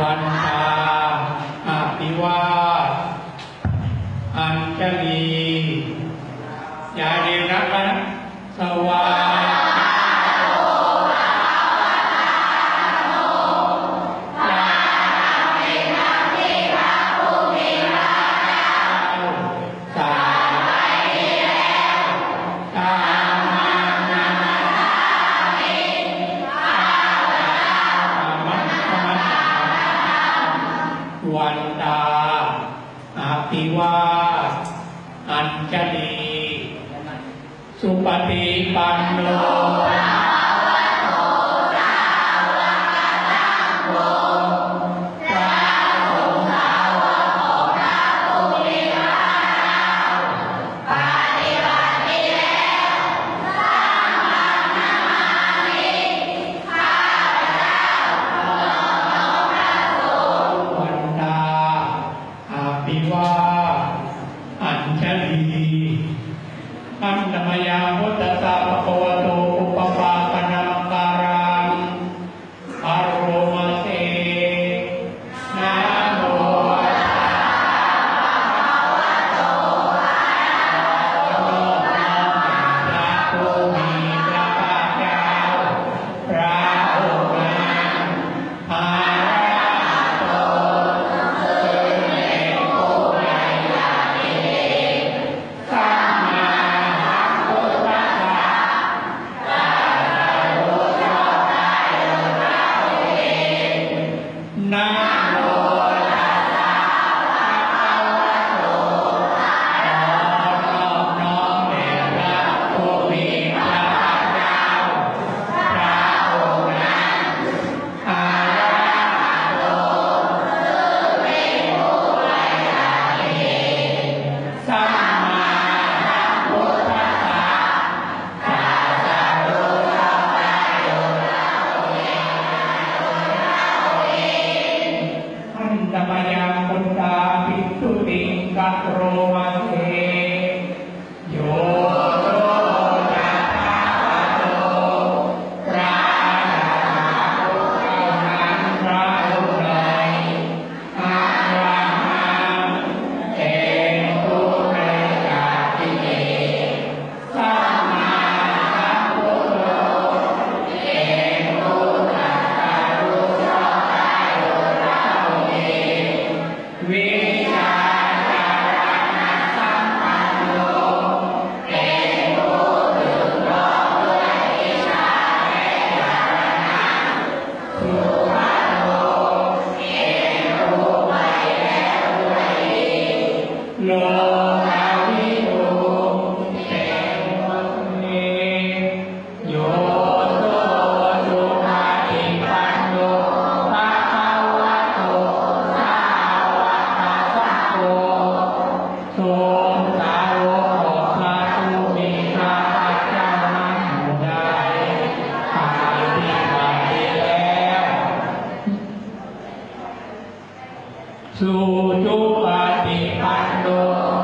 วันตาอภิวาอัญชลียา ธิวา อัญชลี สุปฏิปันโน Ujung hati tanduk